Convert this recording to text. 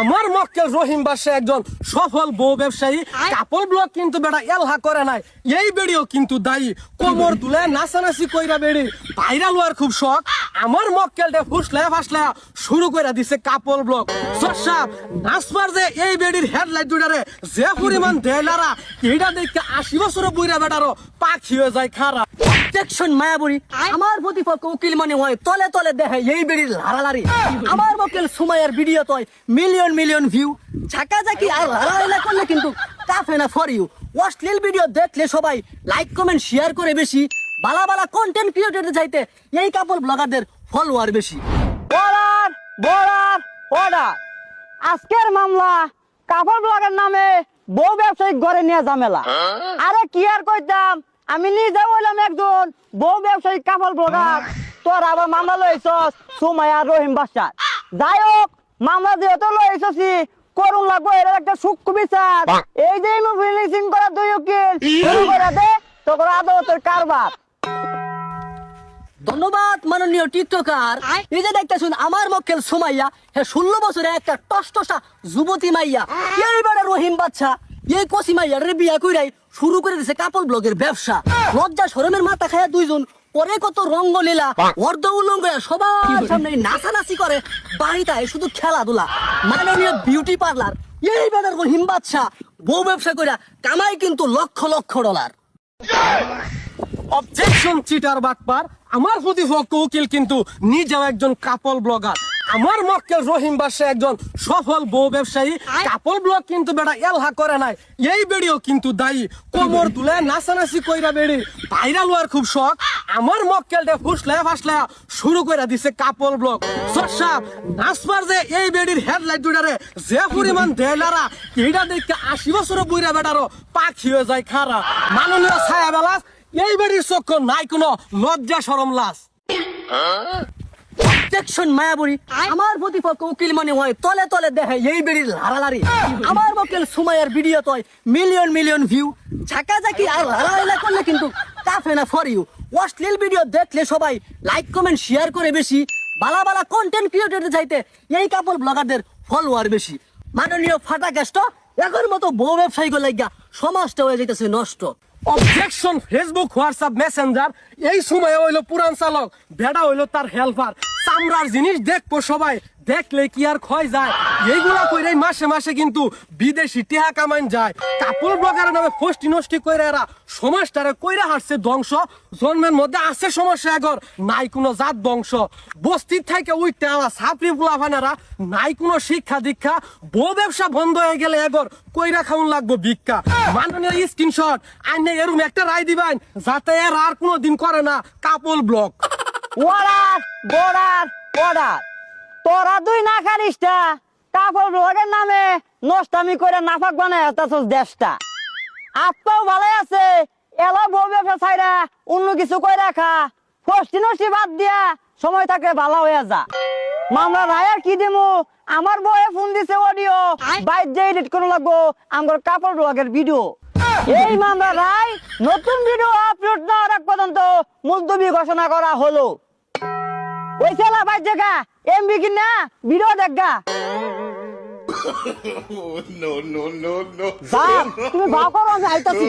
আমার মক্কেল রহিম বাসা একজন সফল বউ ব্যবসায়ী। কাপল ব্লগ কিন্তু বেটা এলহা করে নাই। এই বেড়িও কিন্তু দায়ী। কোমর তুলে নাচানাচি কইরা বেড়ি। ভাইরাল হওয়ার খুব শখ। আমার মক্কেলটা ফুসলে ফাসলে শুরু করে দিছে কাপল ব্লগ সব নাচবার যে এই বেড়ির হেডলাইট দুটারে যে পরিমাণ দেলারা এইটা দেখতে আশি বছর বুইরা বেটারও পাখি হয়ে যায় খারাপ। প্রটেকশন মায়াবুড়ি আমার প্রতিপক্ষ উকিল মনে হয় তলে তলে দেখে এই বেড়ির লারালারি। আমার বকেল সুমাইয়ার ভিডিও তয় মিলিয়ন মিলিয়ন ভিউ ঝাঁকাঝাঁকি আর লারালারি না করলে কিন্তু কাফে না ফর ইউ অশ্লীল ভিডিও দেখলে সবাই লাইক কমেন্ট শেয়ার করে বেশি। বালা বালা কন্টেন্ট ক্রিয়েটর চাইতে এই কাপল ব্লগারদের ফলোয়ার বেশি। অর্ডার বর্ডার অর্ডার আজকের মামলা কাপড় ব্লগের নামে বউ ব্যবসায়িক ঘরে নিয়ে ঝামেলা। আরে কি আর কইতাম? আমি নিজে হইলাম একজন বউ ব্যবসায়িক কাপড় ব্লগার। তোর আবার মামলা লইছস সুমাইয়া রহিম বাসার যাই হোক মামলা যেহেতু লইছসি করুন লাগবো এর একটা সূক্ষ্ম বিচার। এই যে ফিনিশিং করা দুই উকিল শুরু করে দে তোর আদালতের কারবার। ধন্যবাদ মাননীয় টিকটকার এই যে দেখতেছুন আমার মক্কেল সুমাইয়া হে ষোলো বছরে একটা টসটসা যুবতী মাইয়া। এইবারে রহিম বাচ্চা এই কসি মাইয়া বিয়া কইরাই শুরু করে দিছে কাপড় ব্লগের ব্যবসা। লজ্জা শরমের মাথা খায়া দুইজন পরে কত রঙ্গলীলা, অর্ধ উলঙ্গ সবার সামনে নাচানাচি করে বাড়িতে আয় শুধু খেলাধুলা। মাননীয় বিউটি পার্লার এই বেটার রহিম বাচ্চা বউ ব্যবসা কইরা কামাই কিন্তু lakh lakh dollar. Objection cheater বাটপার। আমার প্রতিপক্ষ উকিল কিন্তু নিজেও একজন কাপল ব্লগার। আমার মক্কেল রহিম বাসা একজন সফল বউ ব্যবসায়ী কাপল ব্লগ কিন্তু বেটা এলহা করে নাই। এই বেড়িও কিন্তু দায়ী। কোমর তুলে নাচানাচি কইরা বেড়ি। ভাইরাল হওয়ার খুব শখ। আমার মক্কেলটা ফুসলে ফাসলে শুরু করে দিছে কাপল ব্লগ সব নাচবার যে এই বেড়ির হেডলাইট দুটারে যে পরিমাণ দেলারা এইটা দেখতে আশি বছর বুইরা বেটারও পাখি হয়ে যায় খারাপ মাননীয় ছায়া বেলাস এই বেড়ির চক্ষু নাই কোনো লজ্জা সরম লাস। প্রটেকশন মায়াবুড়ি আমার প্রতিপক্ষ উকিল মনে হয় তলে তলে দেখে এই বেড়ির লারালারি আমার বকেল সুমাইয়ার ভিডিও তয় মিলিয়ন মিলিয়ন ভিউ ঝাঁকাঝাঁকি আর না করলে কিন্তু কাফে না ফর ইউ অশ্লীল ভিডিও দেখলে সবাই লাইক কমেন্ট শেয়ার করে বেশি। বালা বালা কন্টেন্ট ক্রিয়েটর চাইতে এই কাপড় ব্লগারদের ফলোয়ার বেশি। মাননীয় ফাটা ক্যাস্ট এখন মতো বউ ব্যবসায়ী লাগিয়া সমাজটা হয়ে যাইতেছে নষ্ট। অবজেকশন ফেসবুক হোয়াটসঅ্যাপ মেসেঞ্জার এই সময় হইল পুরান চালক বেড়া হইল তার হেল্পার চামড়ার জিনিস দেখব সবাই। দেখলে কি আর ক্ষয় যায়? এইগুলা কইরে মাসে মাসে কিন্তু বিদেশি টিহা কামাইন যায়। কাপড় ব্লগার নামে ফষ্টি নষ্টি কইরা এরা সমাজটারে কইরা হারছে ধ্বংস। জন্মের মধ্যে আছে সমস্যা এগর, নাই কোনো জাত বংশ বস্তির থেকে উঠতে আওয়া সাপড়ি পোলাফানেরা নাই কোনো শিক্ষা দীক্ষা। বউ ব্যবসা বন্ধ হয়ে গেলে এগর কইরা খাউন লাগবো ভিক্ষা। মাননীয় স্ক্রিনশট, আইনে এরম একটা রায় দিবেন, যাতে এর আর কোনো দিন করে না কাপল ব্লক বর্ডার অর্ডার তোরা দুই না খারিসটা কাপড় ব্লগের নামে নষ্টামি করে নাফাক বানায় আসতেছস দেশটা। আত্মাও ভালো আছে এলা বউ ব্যবসা ছাইরা অন্য কিছু কই রাখা কষ্টি নষ্টি বাদ দিয়া সময় থাকলে ভালো হয়ে যা। মামলা রায় আর কি দিমু? আমার বউয়ে ফোন দিছে অডিও বাইর যে এডিট করে লাগবো আমার কাপড় ব্লগের ভিডিও এই মামলা রায় নতুন ভিডিও আপলোড না হওয়ার পর্যন্ত মুলতবি ঘোষণা করা হলো ওই শালা ভাই জায়গা এমবি কিনা ভিডিও দেখা নো নো নো বাপ তুমি ভাও করো আমি আইতাছি